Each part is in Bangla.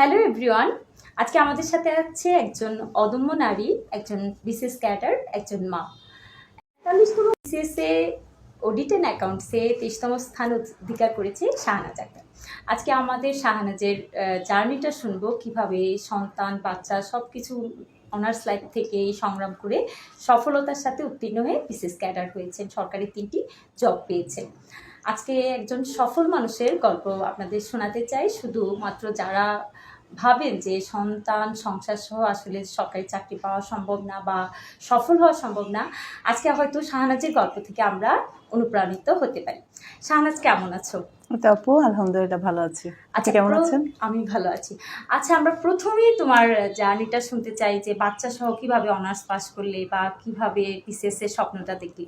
হ্যালো এভরিওয়ান, আজকে আমাদের সাথে আছে একজন অদম্য নারী, একজন বিশেষ ক্যাডার একজন মা। একতাল্লিশতম বিসিএসে অডিটেন অ্যাকাউন্টসে তেইশতম স্থান অধিকার করেছে শাহনাজ আক্তার আজকে আমাদের শাহনাজের জার্নিটা শুনব, কীভাবে সন্তান, বাচ্চা সব কিছু অনার্স লাইফ থেকে সংগ্রাম করে সফলতার সাথে উত্তীর্ণ হয়ে বিশেষ ক্যাডার হয়েছেন। সরকারি তিনটি জব পেয়েছেন। আজকে একজন সফল মানুষের গল্প আপনাদের শোনাতে চাই। শুধুমাত্র যারা ভাবেন যে সন্তান সংসার সহ আসলে সরকারি চাকরি পাওয়া সম্ভব না বা সফল হওয়া সম্ভব না আজকে হয়তো শাহনাজের গল্প থেকে আমরা অনুপ্রাণিত হতে পারি। শাহনাজ কেমন আছো? আপু আলহামদুলিল্লাহ ভালো আছি। আচ্ছা কেমন আছেন? আমি ভালো আছি। আচ্ছা আমরা প্রথমেই তোমার জার্নিটা শুনতে চাই যে বাচ্চা সহ কীভাবে অনার্স পাস করলে বা কীভাবে বিসিএস এর স্বপ্নটা দেখলি?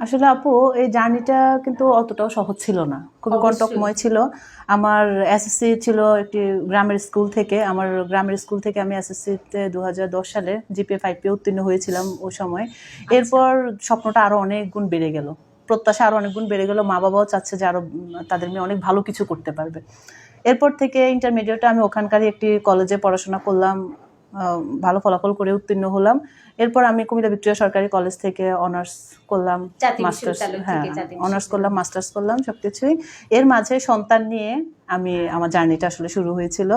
আসলে আপু এই জার্নিটা কিন্তু অতটাও সহজ ছিল না। খুবই। কণ্টকময় ছিল। আমার এসএসসি ছিল একটি গ্রামের স্কুল থেকে। আমার গ্রামের স্কুল থেকে আমি এসএসসিতে দু হাজার দশ সালে জিপিএ ফাইভ পে উত্তীর্ণ হয়েছিলাম ওই সময়। আচ্ছা। এরপর স্বপ্নটা আরও অনেক গুণ বেড়ে গেল। প্রত্যাশা আরও অনেক গুণ বেড়ে গেল। মা বাবাও চাচ্ছে যে আরও তাদের মেয়ে অনেক ভালো কিছু করতে পারবে। এরপর থেকে ইন্টারমিডিয়েটে আমি ওখানকারই একটি কলেজে পড়াশোনা করলাম। ভালো ফলাফল করে উত্তীর্ণ হলাম। এরপর আমি কুমিল্লা ভিক্টোরিয়া সরকারি কলেজ থেকে অনার্স করলাম মাস্টার্স হ্যাঁ অনার্স করলাম মাস্টার্স করলাম সবকিছুই। এর মাঝে সন্তান নিয়ে আমি আমার জার্নিটা আসলে শুরু হয়েছিল।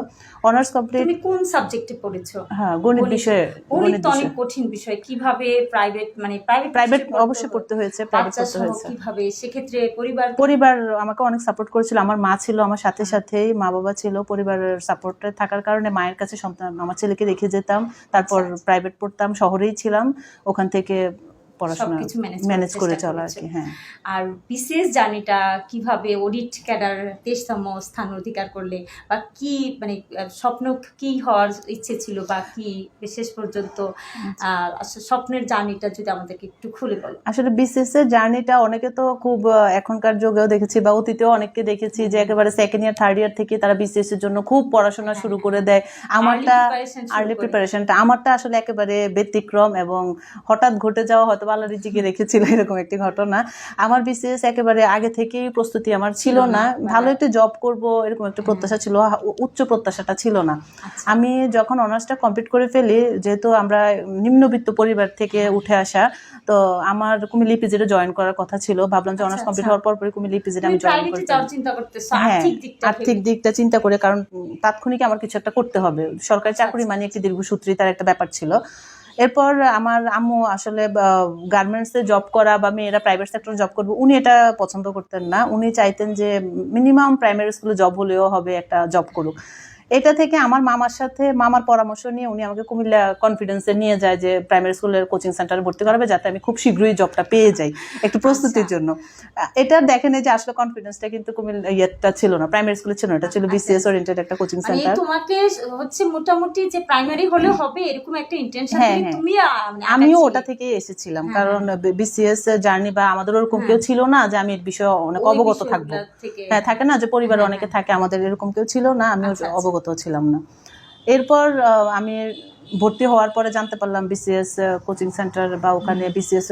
অনার্স কমপ্লিট তুমি কোন সাবজেক্টে পড়েছো? হ্যাঁ গণিত বিষয়ে গণিত অনেক কঠিন বিষয়। কীভাবে প্রাইভেট মানে প্রাইভেট প্রাইভেট অবশ্যই পড়তে হয়েছে প্রাইভেট পড়তে হয়েছে। কীভাবে? সেক্ষেত্রে পরিবার পরিবার আমাকে অনেক সাপোর্ট করেছিল। আমার মা ছিল আমার সাথে সাথেই মা বাবা ছিল। পরিবারের সাপোর্টে থাকার কারণে মায়ের কাছে সন্তান আমার ছেলেকে রেখে যেতাম। তারপর আচ্ছা, আচ্ছা। প্রাইভেট পড়তাম শহরেই ছিলাম। ওখান থেকে পড়াশোনা ম্যানেজ করে চলা আর কি হ্যাঁ। আর বিশেষ জার্নিটা কীভাবে অডিট ক্যাডার তেইশতম স্থান অধিকার করলে বা কি মানে স্বপ্ন কি হওয়ার ইচ্ছে ছিল বা কি পর্যন্ত আচ্ছা। আসলে স্বপ্নের জার্নিটা যদি আমাদেরকে একটু খুলে বলো। আসলে বিসিএস এর জার্নিটা অনেকে তো খুব এখনকার যুগেও দেখেছি বা অতীতেও অনেককে দেখেছি যে একেবারে সেকেন্ড ইয়ার থার্ড ইয়ার থেকে তারা বিসিএস এর জন্য খুব পড়াশোনা শুরু করে দেয়। আমারটা আর্লি প্রিপারেশনটা আমারটা আসলে একেবারে ব্যতিক্রম এবং হঠাৎ ঘটে যাওয়া হয়তো আল্লাহ রিজিকে রেখেছিল এরকম একটি ঘটনা। আমার বিসিএস একেবারে আগে থেকেই প্রস্তুতি আমার ছিল না। ভালো মানে- একটা জব করব এরকম একটা প্রত্যাশা ছিল উচ্চ প্রত্যাশাটা ছিল না। আচ্ছা। আমি যখন অনার্সটা কমপ্লিট করে ফেলি যেহেতু আমরা নিম্নবিত্ত পরিবার থেকে উঠে আসা তো আমার কুমিল্লা পিজিতে জয়েন করার কথা ছিল। ভাবলাম যে অনার্স আচ্ছা, কমপ্লিট আচ্ছা। হওয়ার পর পরে কুমিল্লা তুমি আমি জয়েন করতে হ্যাঁ আর্থিক দিকটা চিন্তা করে কারণ তাৎক্ষণিক আমার কিছু একটা করতে হবে। সরকারি চাকরি। মানে একটি দীর্ঘসূত্রী তার একটা ব্যাপার ছিল। এরপর আমার আম্মু আসলে গার্মেন্টসে জব করা বা মেয়েরা প্রাইভেট সেক্টরে জব করবে, উনি এটা পছন্দ করতেন না। উনি চাইতেন যে মিনিমাম প্রাইমারি স্কুলে জব হলেও হবে একটা জব করুক। এটা থেকে আমার মামার সাথে মামার পরামর্শ নিয়ে উনি আমাকে কুমিল্লা কনফিডেন্সে নিয়ে যায় যে প্রাইমারি স্কুলের কোচিং সেন্টারে ভর্তি করাবে যাতে আমি খুব শীঘ্রই জবটা পেয়ে যাই একটু প্রস্তুতির আচ্ছা। জন্য এটা দেখেন যে আসলে কনফিডেন্সটা কিন্তু কুমিল্লা ইয়েটা ছিল না প্রাইমারি স্কুলে ছিল না এটা ছিল আচ্ছা, বিসিএস ওরিয়েন্টেড একটা কোচিং মানে সেন্টার তোমাকে হচ্ছে মোটামুটি যে প্রাইমারি হলে হবে এরকম একটা ইন্টেনশন হ্যাঁ, থেকে হ্যাঁ। তুমি মানে আমিও ওটা থেকেই এসেছিলাম হ্যাঁ, কারণ বিসিএস জার্নি বা আমাদের ওরকম। কেউ ছিল না যে আমি এর বিষয়ে অনেক অবগত থাকব হ্যাঁ থাকে না যে পরিবারে অনেকে। থাকে আমাদের এরকম কেউ ছিল না আমি আচ্ছা, আচ্ছা। অবগত ছিলাম না। এরপর আমি ভর্তি হওয়ার পরে জানতে পারলাম বিসিএস কোচিং সেন্টার বা ওখানে বিসিএস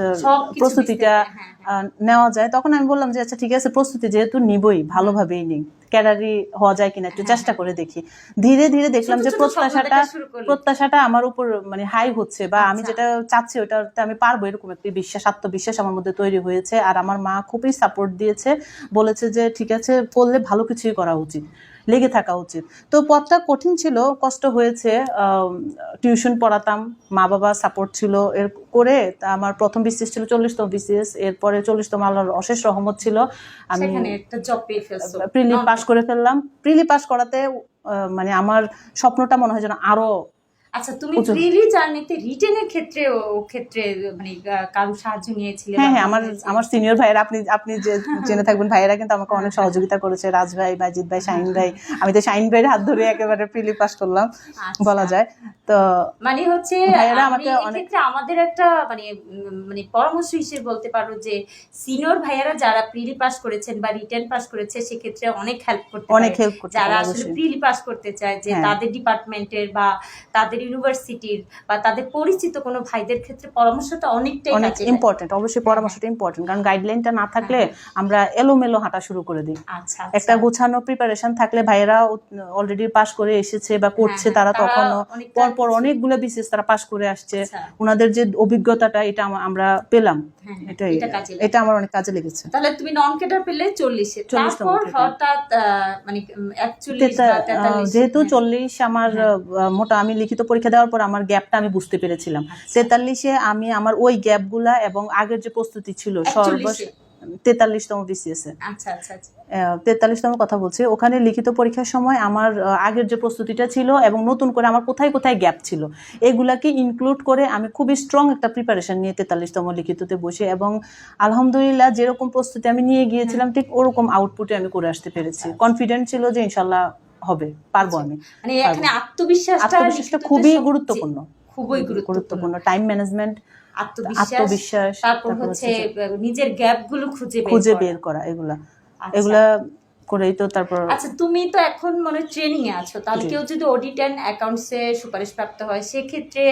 প্রস্তুতিটা হ্যাঁ, হ্যাঁ। নেওয়া যায়। তখন আমি বললাম যে আচ্ছা ঠিক আছে প্রস্তুতি যেহেতু নিবই ভালোভাবেই নিই। ক্যাডারি হওয়া যায় কিনা একটু হ্যাঁ, চেষ্টা করে দেখি। ধীরে ধীরে দেখলাম যে প্রত্যাশাটা। প্রত্যাশাটা আমার উপর মানে হাই হচ্ছে বা আমি আচ্ছা। যেটা চাচ্ছি ওটাতে আমি পারব এরকম একটি বিশ্বাস আত্মবিশ্বাস আমার মধ্যে তৈরি হয়েছে। আর আমার মা খুবই সাপোর্ট দিয়েছে। বলেছে যে ঠিক আছে করলে ভালো কিছুই করা উচিত। লেগে থাকা উচিত। তো পথটা কঠিন ছিল কষ্ট হয়েছে টিউশন পড়াতাম মা বাবা সাপোর্ট ছিল এর করে তা আমার প্রথম বিসিএস ছিল চল্লিশতম বিসিএস এরপরে চল্লিশতম আল্লাহর অশেষ রহমত ছিল। আমি সেখানে একটা জব পেয়ে ফেলছো। প্রিলি পাস করে ফেললাম। প্রিলি পাস করাতে মানে আমার স্বপ্নটা মনে হয় যেন আরও আচ্ছা তুমি। প্রিলি জার্নিতে রিটেনের ক্ষেত্রে ও ক্ষেত্রে মানে কারও সাহায্য নিয়েছিলে হ্যাঁ হ্যাঁ আমার আমার সিনিয়র ভাইয়েরা আপনি আপনি যে জেনে থাকবেন ভাইয়েরা কিন্তু আমাকে অনেক সহযোগিতা করেছে রাজ ভাই ভাই শাহিন ভাই আমি তো শাহিন ভাইয়ের হাত ধরে একেবারে প্রিলি পাস করলাম আচ্ছা। বলা যায় তো মানে হচ্ছে ভাইয়েরা আমাকে অনেক- আমাদের একটা মানে মানে পরামর্শ হিসেবে বলতে পারো যে সিনিয়র ভাইয়ারা যারা প্রিলি পাস করেছেন বা রিটেন পাস করেছে সেক্ষেত্রে অনেক হেল্প করতে অনেক হেল্প করতে যারা আসলে। প্রিলি পাস করতে চায় যে হ্যাঁ। তাদের ডিপার্টমেন্টের বা তাদের ইউনিভার্সিটির বা তাদের পরিচিত কোনো ভাইদের ক্ষেত্রে পরামর্শটা অনেকটাই অনেক ইম্পর্টেন্ট অবশ্যই পরামর্শটা ইম্পর্টেন্ট কারণ গাইডলাইনটা না থাকলে হ্যাঁ। আমরা এলোমেলো হাঁটা শুরু করে দিই। আচ্ছা একটা গোছানো প্রিপারেশন থাকলে ভাইয়েরা অলরেডি পাশ করে এসেছে বা করছে হ্যাঁ, তারা তখনও পরপর পর পর অনেকগুলো বিশেষ তারা পাশ করে আসছে। আচ্ছা, ওনাদের যে অভিজ্ঞতাটা এটা আমরা পেলাম। হ্যাঁ, হ্যাঁ, এটাই এটা কাজে লাগে। এটা আমার অনেক কাজে লেগেছে তাহলে তুমি নন কেটার পেলে চল্লিশে 40 তারপর হঠাৎ মানে তেতাল্লিশ যেহেতু হ্যাঁ। চল্লিশ আমার হ্যাঁ। মোটা আমি লিখিত পরীক্ষা দেওয়ার পর আমার গ্যাপটা আমি বুঝতে পেরেছিলাম আচ্ছা। তেতাল্লিশে আমি আমার ওই গ্যাপগুলা এবং আগের যে প্রস্তুতি ছিল সর্ব 41 এ। তেতাল্লিশতম বিসিএস এর আচ্ছা আচ্ছা আচ্ছা তেতাল্লিশতম কথা বলছি। ওখানে লিখিত পরীক্ষার সময় আমার আগের যে প্রস্তুতিটা ছিল এবং নতুন করে আমার কোথায় কোথায় গ্যাপ ছিল এগুলাকে ইনক্লুড করে আমি খুবই স্ট্রং একটা প্রিপারেশন নিয়ে তেতাল্লিশতম লিখিততে বসে এবং আলহামদুলিল্লাহ যেরকম প্রস্তুতি আমি নিয়ে গিয়েছিলাম ঠিক ওরকম আউটপুটে আমি করে আসতে পেরেছি। আচ্ছা। কনফিডেন্ট ছিল যে ইনশাল্লাহ হবে পারব আমি। মানে এখানে আত্মবিশ্বাসটা আত্মবিশ্বাসটা খুবই গুরুত্বপূর্ণ। খুবই গুরুত্বপূর্ণ। টাইম ম্যানেজমেন্ট আত্মবিশ্বাস আত্মবিশ্বাস তারপর হচ্ছে নিজের গ্যাপগুলো খুঁজে বের খুঁজে করা। বের করা এগুলা। আচ্ছা। এগুলা করেই তো তারপর আচ্ছা তুমি তো এখন মানে ট্রেনিং এ আছো। তাহলে কেউ যদি অডিট অ্যান্ড অ্যাকাউন্টসে সুপারিশ প্রাপ্ত হয় সেক্ষেত্রে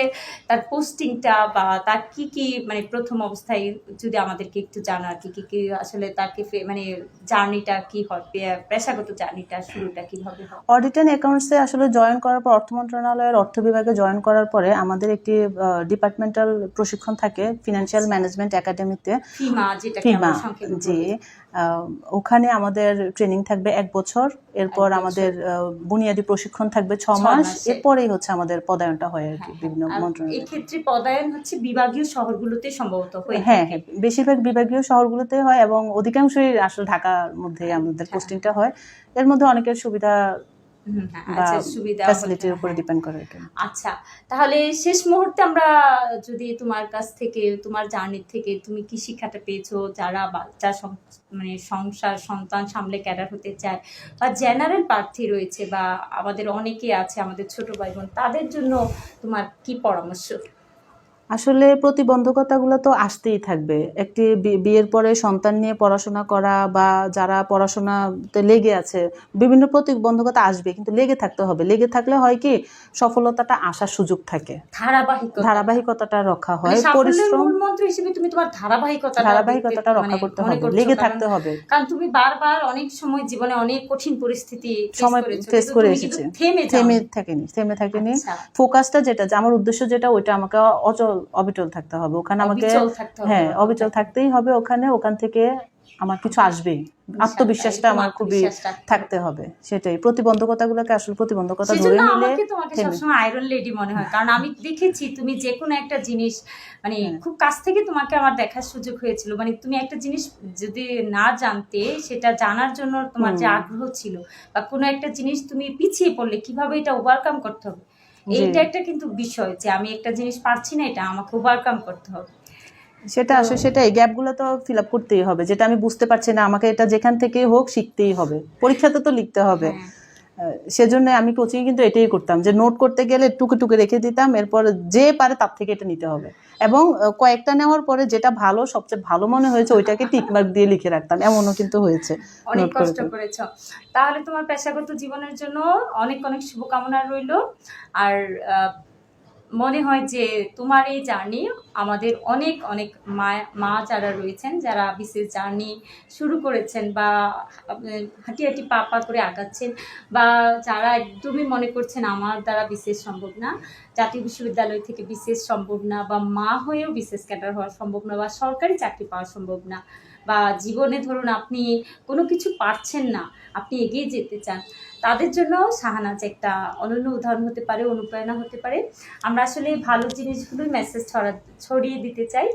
তার পোস্টিংটা বা তার কি কি মানে প্রথম অবস্থায় যদি আমাদেরকে একটু জানার কি কি কি আসলে তাকে মানে জার্নিটা কি হয় পেশাগত জার্নিটা শুরুটা কীভাবে হয় অডিট অ্যান্ড অ্যাকাউন্টসে আসলে জয়েন করার পর অর্থ মন্ত্রণালয়ের অর্থ বিভাগে জয়েন করার পরে আমাদের একটি ডিপার্টমেন্টাল প্রশিক্ষণ থাকে ফিনান্সিয়াল ম্যানেজমেন্ট একাডেমিতে ফিমা সংক্ষেপে জি। ওখানে আমাদের ট্রেনিং থাকবে এক বছর এরপর আমাদের বুনিয়াদী প্রশিক্ষণ থাকবে ছ মাস এরপরেই হচ্ছে আমাদের পদায়নটা হয় আর কি হ্যাঁ, বিভিন্ন আর মন্ত্রণালয়। এক্ষেত্রে পদায়ন হচ্ছে বিভাগীয় শহরগুলোতে সম্ভবত হয় হ্যাঁ হ্যাঁ। বেশিরভাগ বিভাগীয় শহরগুলোতে হয় এবং অধিকাংশই আসলে ঢাকার মধ্যে আমাদের হ্যাঁ। পোস্টিংটা হয়। এর মধ্যে অনেকের সুবিধা হ্যাঁ, বা আচ্ছা, ফ্যাসিলিটির উপরে হ্যাঁ। ডিপেন্ড করে আচ্ছা তাহলে শেষ মুহূর্তে আমরা যদি তোমার কাছ থেকে তোমার জার্নির থেকে তুমি কি শিক্ষাটা পেয়েছ? যারা বাচ্চা মানে সংসার সন্তান সামলে ক্যাডার হতে চায় বা জেনারেল প্রার্থী রয়েছে বা আমাদের অনেকে আছে আমাদের ছোট ভাই বোন তাদের জন্য তোমার কি পরামর্শ? আসলে প্রতিবন্ধকতাগুলো তো আসতেই থাকবে। একটি বিয়ের পরে সন্তান নিয়ে পড়াশোনা করা বা যারা পড়াশোনাতে লেগে আছে বিভিন্ন প্রতিবন্ধকতা আসবে কিন্তু লেগে থাকতে হবে। লেগে থাকলে হয় কি সফলতাটা আসার সুযোগ থাকে। ধারাবাহিকতা। ধারাবাহিকতা রক্ষা মানে হয় পরিশ্রম মন্ত্র হিসেবে তুমি তোমার ধারাবাহিকতা ধারাবাহিকতাটা রক্ষা করতে হবে লেগে থাকতে হবে। কারণ তুমি বারবার অনেক সময় জীবনে অনেক কঠিন পরিস্থিতি সময় ফেস করে এসেছে। থেমে থেমে থাকেনি থেমে থাকেনি। আচ্ছা, ফোকাসটা যেটা যে আমার উদ্দেশ্য যেটা ওইটা আমাকে অচল অবিচল থাকতে হবে। ওখানে আমাকে। হ্যাঁ অবিচল থাকতেই হবে ওখানে। ওখান থেকে আমার কিছু আসবেই আত্মবিশ্বাসটা আমার খুবই থাকতে হবে। সেটাই। প্রতিবন্ধকতাগুলোকে আসলে প্রতিবন্ধকতা ধরে নিলে আমাকে তোমাকে সবসময় আয়রন লেডি মনে হয়। কারণ আমি দেখেছি তুমি যে কোনো একটা জিনিস মানে হ্যাঁ। খুব কাছ থেকে তোমাকে আমার দেখার সুযোগ হয়েছিল। মানে তুমি একটা জিনিস যদি না জানতে সেটা জানার জন্য তোমার যে আগ্রহ ছিল বা কোনো একটা জিনিস তুমি পিছিয়ে পড়লে কীভাবে এটা ওভারকাম করতে হবে। এইটা একটা কিন্তু বিষয় যে আমি একটা জিনিস পারছি না এটা আমাকে ওভারকাম করতে হবে। সেটা আসলে সেটা এই গ্যাপগুলো তো ফিল আপ করতেই হবে। যেটা আমি বুঝতে পারছি না আমাকে এটা যেখান থেকেই হোক শিখতেই হবে। পরীক্ষাতে তো লিখতে হবে। হ্যাঁ। সেজন্য আমি কোচিং কিন্তু এটাই করতাম যে নোট করতে গেলে টুকে টুকে রেখে দিতাম এরপর যে পারে তার থেকে এটা নিতে হবে। এবং কয়েকটা নেওয়ার পরে যেটা ভালো সবচেয়ে ভালো মনে হয়েছে ওইটাকে টিকমার্ক দিয়ে লিখে রাখতাম। এমনও কিন্তু হয়েছে অনেক কষ্ট। করেছ। তাহলে তোমার পেশাগত জীবনের জন্য অনেক অনেক শুভকামনা রইল। আর মনে হয় যে তোমার এই জার্নি আমাদের অনেক অনেক মা মা যারা রয়েছেন, যারা বিশেষ জার্নি শুরু করেছেন বা হাঁটি হাঁটি পা পা করে আগাচ্ছেন বা যারা একদমই মনে করছেন আমার দ্বারা বিশেষ সম্ভব না, জাতীয় বিশ্ববিদ্যালয় থেকে বিশেষ সম্ভব না বা মা হয়েও বিশেষ ক্যাডার হওয়া সম্ভব না বা সরকারি চাকরি পাওয়া সম্ভব না বা জীবনে ধরুন আপনি কোনো কিছু পারছেন না, আপনি এগিয়ে যেতে চান, তাদের জন্য শাহানাজ একটা অনন্য উদাহরণ হতে পারে, অনুপ্রেরণা হতে পারে। আমরা আসলে ভালো জিনিসগুলোই মেসেজ ছড়া, ছড়িয়ে দিতে চাই।